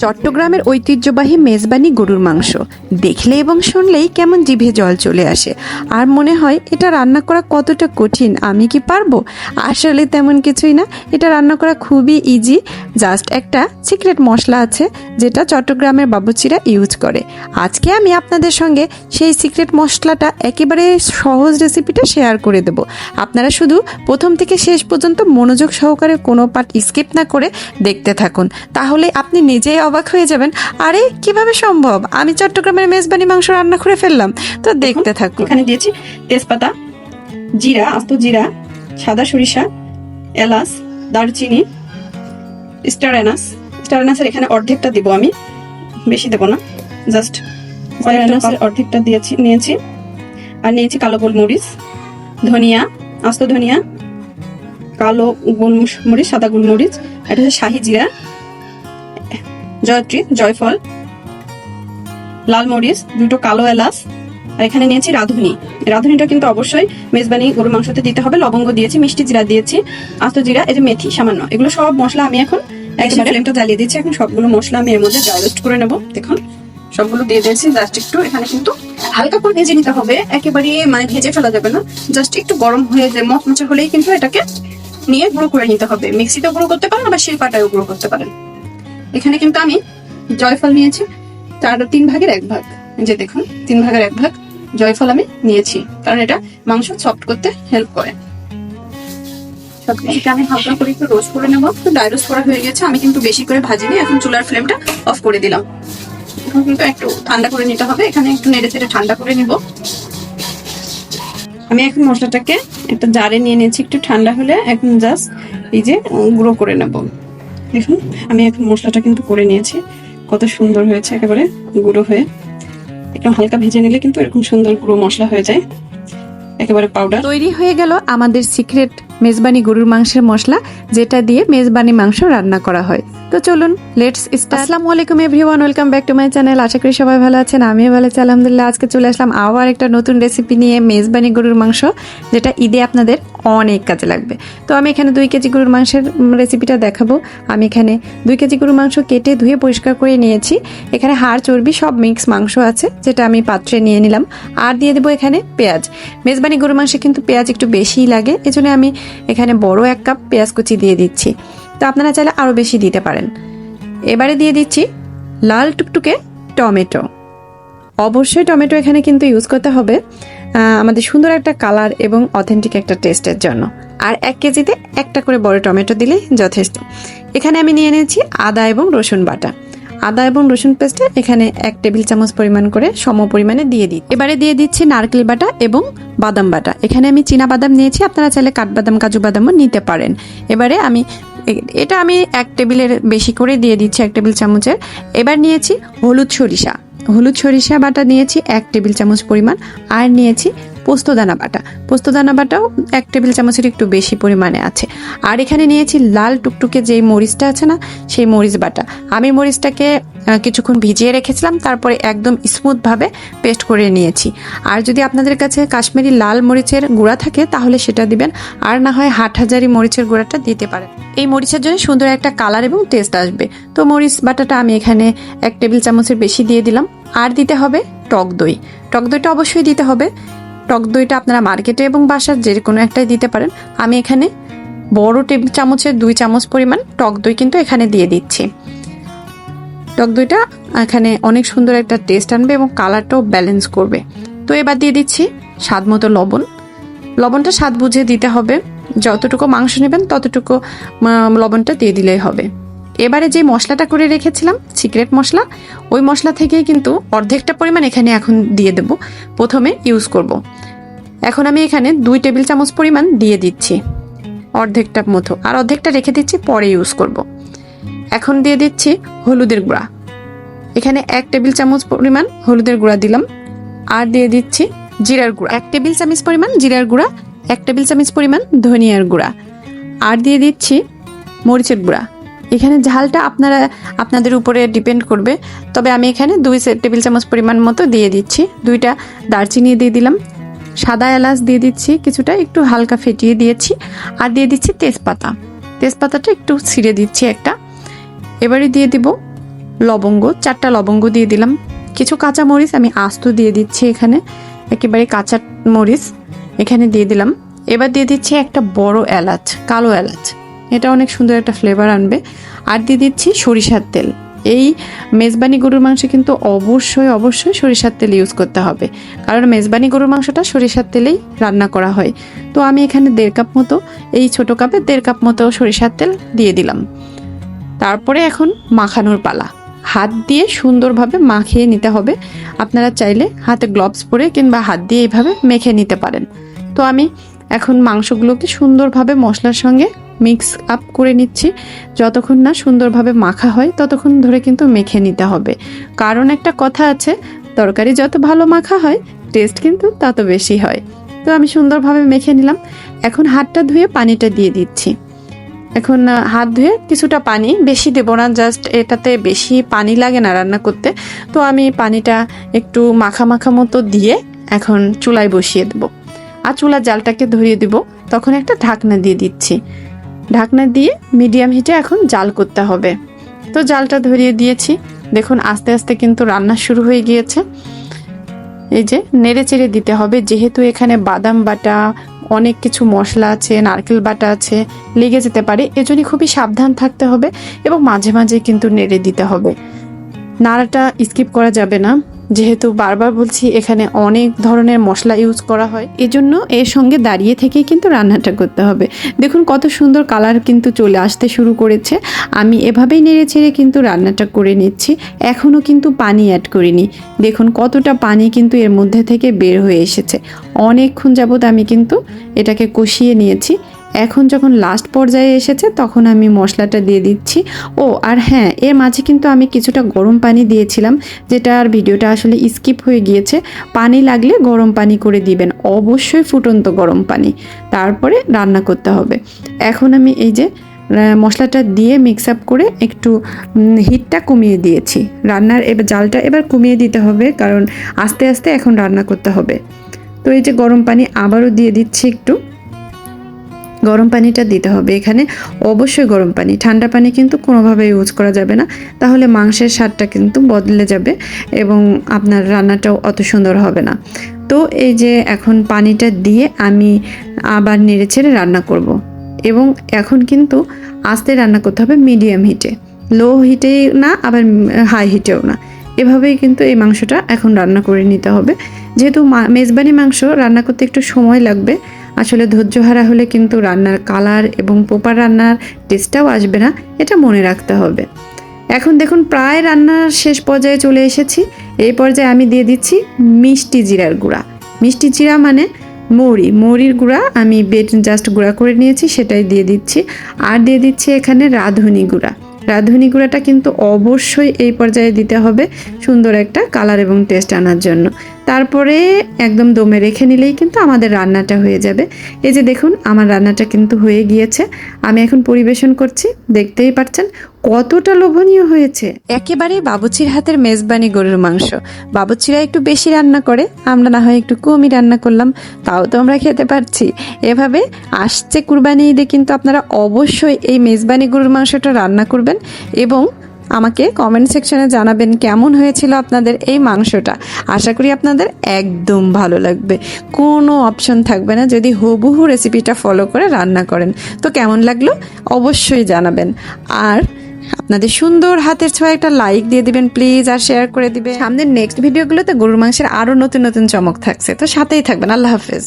চট্টগ্রামের ঐতিহ্যবাহী মেজবানি গরুর মাংস। দেখলে এবং শুনলেই কেমন জিভে জল চলে আসে। আর মনে হয়, এটা রান্না করা কতটা কঠিন, আমি কি পারব? আসলে তেমন কিছুই না। এটা রান্না করা খুবই ইজি জাস্ট একটা সিক্রেট মশলা আছে, যেটা চট্টগ্রামের বাবুচিরা ইউজ করে। আজকে আমি আপনাদের সঙ্গে সেই সিক্রেট মশলাটা একেবারে সহজ রেসিপিটা শেয়ার করে দেব। আপনারা শুধু প্রথম থেকে শেষ পর্যন্ত মনোযোগ সহকারে কোনো পার্ট স্কিপ না করে দেখতে থাকুন। তাহলে আপনি নিজেই অবাক হয়ে যাবেন আরে কীভাবে সম্ভব? আমি চট্টগ্রামের মেজবানি মাংস রান্না করে ফেললাম। তো দেখতে থাকুন। এখানে দিয়েছি তেজপাতা জিরা আস্ত জিরা সাদা সরিষা এলাচ দারচিনি স্টার এনাস স্টার এনাসের এখানে অর্ধেকটা দিব আমি বেশি দেবো না জাস্ট অর্ধেকটা দিয়েছি নিয়েছি। আর নিয়েছি কালো গোলমরিচ ধনিয়া আস্ত ধনিয়া কালো গোলমরিচ সাদা গোলমরিচ এটা হচ্ছে শাহি জিরা। জয়ত্রী জয়ফল লাল মরিচ দুটো কালো এলাচ আর এখানে নিয়েছি রাঁধুনি। রাঁধুনিটা কিন্তু অবশ্যই মেজবানি গরুর মাংসতে দিতে হবে লবঙ্গ দিয়েছি মিষ্টি জিরা দিয়েছি আস্ত জিরা এই যে মেথি সামান্য। এগুলো সব মশলা আমি এখন একবারে ফ্লেমটা জ্বালিয়ে দিচ্ছি এখন সবগুলো মশলা আমি এর মধ্যে ডাইরেক্ট করে নেব। দেখুন সবগুলো দিয়ে দিয়েছি জাস্ট একটু এখানে কিন্তু হালকা করে ভেজে নিতে হবে একেবারে মানে ভেজে ফেলা যাবে না। জাস্ট একটু গরম হয়ে যায় মচমচে হলেই কিন্তু এটাকে নিয়ে গুঁড়ো করে নিতে হবে। মিক্সিতে গুঁড়ো করতে পারেন আবার শিলপাটায় গুঁড়ো করতে পারেন। এখানে কিন্তু আমি জয়ফল নিয়েছি, তার তিন ভাগের এক ভাগ। যে দেখুন, তিন ভাগের এক ভাগ জয়ফল আমি নিয়েছি, কারণ এটা মাংস সফট করতে হেল্প করে। সবকিছুকে আমি হালকা করে একটু রোস্ট করে নেব। তো ড্রাই করা হয়ে গেছে, আমি কিন্তু বেশি করে ভাজিনি, এখন চুলার ফ্লেমটা অফ করে দিলাম। এখন কিন্তু একটু ঠান্ডা করে নিতে হবে, এখানে একটু নেড়ে চেড়ে ঠান্ডা করে নিব। আমি এখন মশলাটাকে একটা জারে নিয়ে নিয়েছি, একটু ঠান্ডা হলে এখন জাস্ট এই যে গুঁড়ো করে নেব। দেখুন, আমি এখন মশলাটা কিন্তু করে নিয়েছি। কত সুন্দর হয়েছে একেবারে গুঁড়ো হয়ে। একটু হালকা ভেজে নিলে কিন্তু এরকম সুন্দর গুঁড়ো মশলা হয়ে যায়। একেবারে পাউডার তৈরি হয়ে গেল আমাদের সিক্রেট মেজবানি গরুর মাংসের মশলা, যেটা দিয়ে মেজবানি মাংস রান্না করা হয়। তো চলুন লেটস আসসালামু আলাইকুম everyone welcome back to my channel আশা করি সবাই ভালো আছেন, আমিও ভালো আছি, আলহামদুলিল্লাহ। আজকে চলে আসলাম আবার একটা নতুন রেসিপি নিয়ে মেজবানি গরুর মাংস, যেটা ঈদে আপনাদের অনেক কাজে লাগবে। তো আমি এখানে দুই কেজি গরুর মাংসের রেসিপিটা দেখাবো। আমি এখানে দুই কেজি গরুর মাংস কেটে ধুয়ে পরিষ্কার করে নিয়েছি। এখানে হাড়, চর্বি, সব মিক্স মাংস আছে, যেটা আমি পাত্রে নিয়ে নিলাম। আর দিয়ে দেবো এখানে পেঁয়াজ। মেজবানি গরুর মাংসে কিন্তু পেঁয়াজ একটু বেশিই লাগে, এজন্য আমি এখানে বড় এক কাপ পেঁয়াজ কুচি দিয়ে দিচ্ছি। তো আপনারা চাইলে আরও বেশি দিতে পারেন। এবারে দিয়ে দিচ্ছি লাল টুকটুকে টমেটো। অবশ্যই টমেটো এখানে কিন্তু ইউজ করতে হবে আমাদের সুন্দর একটা কালার এবং অথেন্টিক একটা টেস্টের জন্য। আর এক কেজিতে একটা করে বড় টমেটো দিলেই যথেষ্ট। এখানে আমি নিয়ে নিয়েছি আদা এবং রসুন বাটা। আদা এবং রসুন পেস্টে এখানে এক টেবিল চামচ পরিমাণ করে সম পরিমাণে দিয়ে দিই। এবারে দিয়ে দিচ্ছি নারকেল বাটা এবং বাদাম বাটা। এখানে আমি চীনা বাদাম নিয়েছি, আপনারা চাইলে কাঠবাদাম কাজু বাদামও নিতে পারেন। এবারে আমি এটা আমি এক টেবিলের বেশি করে দিয়ে দিচ্ছি, এক টেবিল চামচের। এবার নিয়েছি হলুদ সরিষা। হলুদ সরিষা বাটা নিয়েছি এক টেবিল চামচ পরিমাণ। আর নিয়েছি পোস্তদানা বাটা। পোস্তদানা বাটাও এক টেবিল চামচের একটু বেশি পরিমাণে আছে। আর এখানে নিয়েছি লাল টুকটুকে যেই মরিচটা আছে না, সেই মরিচ বাটা। আমি মরিচটাকে কিছুক্ষণ ভিজিয়ে রেখেছিলাম, তারপরে একদম স্মুথভাবে পেস্ট করে নিয়েছি। আর যদি আপনাদের কাছে কাশ্মীরি লাল মরিচের গুঁড়া থাকে, তাহলে সেটা দিবেন। আর না হয় হাট হাজারি মরিচের গুঁড়াটা দিতে পারেন। এই মরিচের জন্য সুন্দর একটা কালার এবং টেস্ট আসবে। তো মরিচ বাটাটা আমি এখানে এক টেবিল চামচের বেশি দিয়ে দিলাম। আর দিতে হবে টক দই। টক দইটা অবশ্যই দিতে হবে। টক দইটা আপনারা মার্কেটে এবং বাসার যে কোনো একটাই দিতে পারেন। আমি এখানে বড় টেবিল চামচের দুই চামচ পরিমাণ টক দই কিন্তু এখানে দিয়ে দিচ্ছি। টক দইটা এখানে অনেক সুন্দর একটা টেস্ট আনবে এবং কালারটাও ব্যালেন্স করবে। তো এবার দিয়ে দিচ্ছি স্বাদ মতো লবণ। লবণটা স্বাদ বুঝে দিতে হবে। যতটুকু মাংস নেবেন ততটুকু লবণটা দিয়ে দিলেই হবে। এবারে যে মশলাটা করে রেখেছিলাম সিক্রেট মশলা, ওই মশলা থেকেই কিন্তু অর্ধেকটা পরিমাণ এখানে এখন দিয়ে দেব। প্রথমে ইউজ করব। এখন আমি এখানে দুই টেবিল চামচ পরিমাণ দিয়ে দিচ্ছি। অর্ধেকটা মতো আর অর্ধেকটা রেখে দিচ্ছি, পরে ইউজ করব। এখন দিয়ে দিচ্ছি হলুদের গুঁড়া। এখানে এক টেবিল চামচ পরিমাণ হলুদের গুঁড়া দিলাম। আর দিয়ে দিচ্ছি জিরার গুঁড়া। এক টেবিল চামচ পরিমাণ জিরার গুঁড়া, এক টেবিল চামচ পরিমাণ ধনিয়ার গুঁড়া। আর দিয়ে দিচ্ছি মরিচের গুঁড়া। এখানে ঝালটা আপনারা, আপনাদের উপরে ডিপেন্ড করবে। তবে আমি এখানে দুই টেবিল চামচ পরিমাণ মতো দিয়ে দিচ্ছি। দুইটা দারচিনি দিয়ে দিলাম। সাদা এলাচ দিয়ে দিচ্ছি, কিছুটা একটু হালকা ফেটিয়ে দিয়েছি। আর দিয়ে দিচ্ছি তেজপাতা। তেজপাতাটা একটু ছিঁড়ে দিচ্ছি একটা। এবারে দিয়ে দিব লবঙ্গ। চারটা লবঙ্গ দিয়ে দিলাম। কিছু কাঁচা মরিচ আমি আস্ত দিয়ে দিচ্ছি এখানে। একেবারে কাঁচা মরিচ এখানে দিয়ে দিলাম। এবার দিয়ে দিচ্ছি একটা বড় এলাচ, কালো এলাচ। এটা অনেক সুন্দর একটা ফ্লেভার আনবে। আর দিয়ে দিচ্ছি সরিষার তেল। এই মেজবানি গরুর মাংস কিন্তু অবশ্যই অবশ্যই সরিষার তেল ইউজ করতে হবে। কারণ মেজবানি গরুর মাংসটা সরিষার তেলেই রান্না করা হয়। তো আমি এখানে দেড় কাপ মতো, এই ছোট কাপে দেড় কাপ মতো সরিষার তেল দিয়ে দিলাম। তারপরে এখন মাখানোর পালা। হাত দিয়ে সুন্দরভাবে মাখিয়ে নিতে হবে। আপনারা চাইলে হাতে গ্লোভস পরে কিংবা হাত দিয়ে এইভাবে মেখে নিতে পারেন। তো আমি এখন মাংসগুলোকে সুন্দরভাবে মশলার সঙ্গে মিক্স আপ করে নিচ্ছি। যতক্ষণ না সুন্দরভাবে মাখা হয়, ততক্ষণ ধরে কিন্তু মেখে নিতে হবে। কারণ একটা কথা আছে, তরকারি যত ভালো মাখা হয় টেস্ট কিন্তু তত বেশি হয়। তো আমি সুন্দরভাবে মেখে নিলাম। এখন হাতটা ধুয়ে পানিটা দিয়ে দিচ্ছি। এখন হাত ধুয়ে কিছুটা পানি, বেশি দেবো না জাস্ট এটাতে বেশি পানি লাগে না রান্না করতে। তো আমি পানিটা একটু মাখা মাখা মতো দিয়ে এখন চুলায় বসিয়ে দেবো। আর চুলার জালটাকে ধরিয়ে দিব। তখন একটা ঢাকনা দিয়ে দিচ্ছি। ঢাকনা দিয়ে মিডিয়াম হিটে এখন জাল করতে হবে। তো জালটা ধরিয়ে দিয়েছি। দেখুন, আস্তে আস্তে কিন্তু রান্না শুরু হয়ে গিয়েছে। এই যে নেড়ে চেড়ে দিতে হবে। যেহেতু এখানে বাদাম বাটা, অনেক কিছু মশলা আছে, নারকেল বাটা আছে, লেগে যেতে পারে এজন্য খুবই সাবধান থাকতে হবে এবং মাঝে মাঝে কিন্তু নেড়ে দিতে হবে। নাড়াটা স্কিপ করা যাবে না। যেহেতু বারবার বলছি, এখানে অনেক ধরনের মশলা ইউজ করা হয়। এজন্য এর সঙ্গে দাঁড়িয়ে থেকেই কিন্তু রান্নাটা করতে হবে। দেখুন কত সুন্দর কালার কিন্তু চলে আসতে শুরু করেছে। আমি এভাবেই নেড়ে ছেড়ে কিন্তু রান্নাটা করে নিচ্ছি। এখনও কিন্তু পানি অ্যাড করিনি। দেখুন কতটা পানি কিন্তু এর মধ্যে থেকে বের হয়ে এসেছে। অনেকক্ষণ যাবৎ আমি কিন্তু এটাকে কষিয়ে নিয়েছি। এখন যখন লাস্ট পর্যায়ে এসেছে, তখন আমি মশলাটা দিয়ে দিচ্ছি। ও, আর হ্যাঁ এর মাঝে কিন্তু আমি কিছুটা গরম পানি দিয়েছিলাম, যেটা আর ভিডিওটা আসলে স্কিপ হয়ে গিয়েছে। পানি লাগলে গরম পানি করে দিবেন, অবশ্যই ফুটন্ত গরম পানি। তারপরে রান্না করতে হবে। এখন আমি এই যে মশলাটা দিয়ে মিক্স আপ করে একটু হিটটা কমিয়ে দিয়েছি। রান্নার এবার জালটা এবার কমিয়ে দিতে হবে, কারণ আস্তে আস্তে এখন রান্না করতে হবে। তো এই যে গরম পানি আবারও দিয়ে দিচ্ছি একটু। গরম পানিটা দিতে হবে। এখানে অবশ্যই গরম পানি। ঠান্ডা পানি কিন্তু কোনোভাবে ইউজ করা যাবে না। তাহলে মাংসের স্বাদটা কিন্তু বদলে যাবে এবং আপনার রান্নাটাও অত সুন্দর হবে না। তো এই যে এখন পানিটা দিয়ে আমি আবার নেড়ে ছেড়ে রান্না করব। এবং এখন কিন্তু আস্তে রান্না করতে হবে মিডিয়াম হিটে লো হিটে না, আবার হাই হিটেও না। এভাবেই কিন্তু এই মাংসটা এখন রান্না করে নিতে হবে। যেহেতু মেজবানি মাংস রান্না করতে একটু সময় লাগবে আসলে ধৈর্যহারা হলে কিন্তু রান্নার কালার এবং পোপার রান্নার টেস্টটাও আসবে না, এটা মনে রাখতে হবে। এখন দেখুন, প্রায় রান্নার শেষ পর্যায়ে চলে এসেছি। এই পর্যায়ে আমি দিয়ে দিচ্ছি মিষ্টি জিরার গুঁড়া। মিষ্টি জিরা মানে মৌরি। মৌরির গুঁড়া আমি বেট জাস্ট গুঁড়া করে নিয়েছি, সেটাই দিয়ে দিচ্ছি। আর দিয়ে দিচ্ছি এখানে রাঁধুনি গুঁড়া। রাঁধুনি গুঁড়াটা কিন্তু অবশ্যই এই পর্যায়ে দিতে হবে সুন্দর একটা কালার এবং টেস্ট আনার জন্য। তারপরে একদম দমে রেখে নিলেই কিন্তু আমাদের রান্নাটা হয়ে যাবে। এই যে দেখুন, আমার রান্নাটা কিন্তু হয়ে গিয়েছে। আমি এখন পরিবেশন করছি, দেখতেই পাচ্ছেন কতটা লোভনীয় হয়েছে? একেবারেই বাবুচির হাতের মেজবানি গরুর মাংস। বাবুচিরা একটু বেশি রান্না করে, আমরা না হয় একটু কমই রান্না করলাম, তাও তো আমরা খেতে পারছি। এভাবে আসছে কুরবানি ঈদে কিন্তু আপনারা অবশ্যই এই মেজবানি গরুর মাংসটা রান্না করবেন এবং আমাকে কমেন্ট সেকশনে জানাবেন কেমন হয়েছিল আপনাদের এই মাংসটা। আশা করি আপনাদের একদম ভালো লাগবে। কোনো অপশন থাকবে না যদি হুবহু রেসিপিটা ফলো করে রান্না করেন। তো কেমন লাগল? অবশ্যই জানাবেন। আর আপনাদের সুন্দর হাতের ছোঁয়া একটা লাইক দিয়ে দিবেন প্লিজ আর শেয়ার করে দিবেন। সামনের নেক্সট ভিডিওগুলোতে গরুর মাংসের আরও নতুন নতুন চমক থাকছে। তো সাথেই থাকবেন। আল্লাহ হাফেজ।